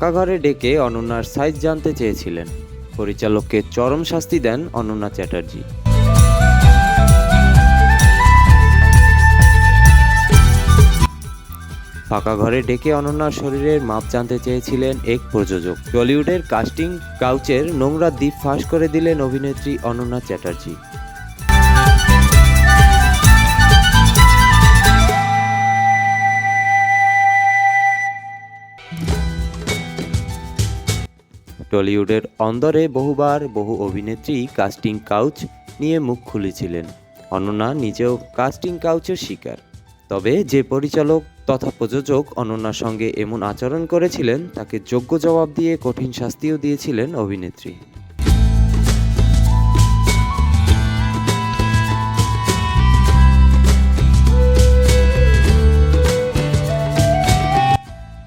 ফাঁকা ঘরে ডেকে অনন্যার সাইজ জানতে চেয়েছিলেন। পরিচালককে চরম শাস্তি দেন অনন্যা চ্যাটার্জি। ফাঁকা ঘরে ডেকে অনন্যার শরীরের মাপ জানতে চেয়েছিলেন এক প্রযোজক। টলিউডের কাস্টিং কাউচের নোংরা দ্বীপ ফাঁস করে দিলেন অভিনেত্রী অনন্যা চ্যাটার্জি। টলিউডের অন্দরে বহুবার বহু অভিনেত্রী, কাস্টিং কাউচ নিয়ে মুখ খুলেছিলেন। অনন্যা নিজেও কাস্টিং কাউচের শিকার। তবে যে পরিচালক তথা প্রযোজক অনন্যার সঙ্গে এমন আচরণ করেছিলেন, তাকে যোগ্য জবাব দিয়ে কঠিন শাস্তিও দিয়েছিলেন অভিনেত্রী।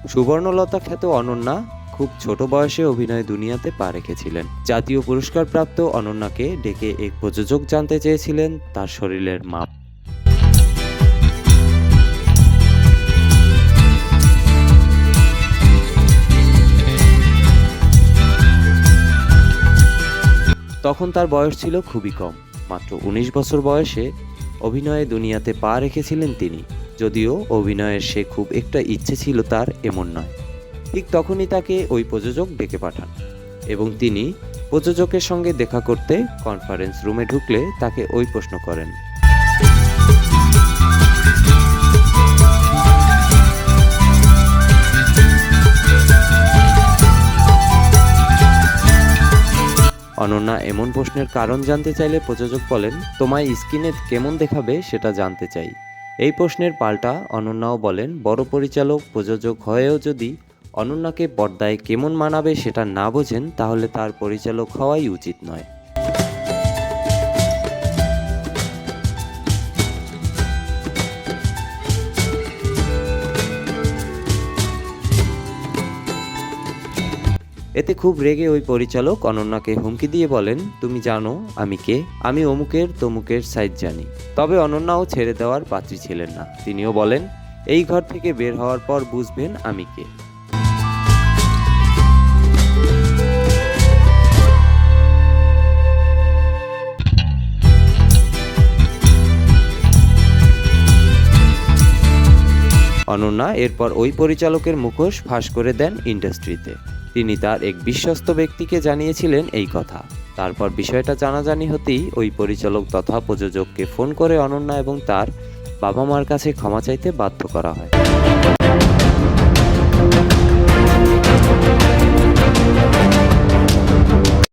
সুবর্ণলতা খ্যাত অনন্যা খুব ছোট বয়সে অভিনয় দুনিয়াতে পা রেখেছিলেন। জাতীয় পুরস্কার প্রাপ্ত অনন্যাকে ডেকে এক প্রযোজক জানতে চেয়েছিলেন তার শরীরের মাপ। তখন তার বয়স ছিল খুবই কম। মাত্র উনিশ বছর বয়সে অভিনয়ে দুনিয়াতে পা রেখেছিলেন তিনি। যদিও অভিনয়ের সে খুব একটা ইচ্ছে ছিল তার এমন নয়। ঠিক তখনই তাকে ওই প্রযোজক ডেকে পাঠান এবং তিনি প্রযোজকের সঙ্গে দেখা করতে কনফারেন্স রুমে ঢুকলে তাকে ওই প্রশ্ন করেন। অনন্যা এমন প্রশ্নের কারণ জানতে চাইলে প্রযোজক বলেন, তোমায় স্ক্রিনে কেমন দেখাবে সেটা জানতে চাই। এই প্রশ্নের পাল্টা অনন্যাও বলেন, বড় পরিচালক, প্রযোজক হয়েও যদি অনন্যাকে পর্দায় কেমন মানাবে সেটা না বোঝেন, তাহলে তার পরিচালক হওয়াই উচিত নয়। এতে খুব রেগে ওই পরিচালক অনন্যাকে হুমকি দিয়ে বলেন, তুমি জানো আমি কে? আমি অমুকের, তমুকের সাইজ জানি। তবে অনন্যাও ছেড়ে দেওয়ার পাত্রী ছিলেন না। তিনিও বলেন, এই ঘর থেকে বের হওয়ার পর বুঝবেন আমি কে। অনন্যা এরপর ওই পরিচালকের মুখোশ ফাঁস করে দেন ইন্ডাস্ট্রিতে। তিনি তার এক বিশ্বস্ত ব্যক্তিকে জানিয়েছিলেন এই কথা। তারপর বিষয়টা জানাজানি হতেই ওই পরিচালক তথা প্রযোজককে ফোন করে অনন্যা এবং তার বাবা মার কাছে ক্ষমা চাইতে বাধ্য করা হয়।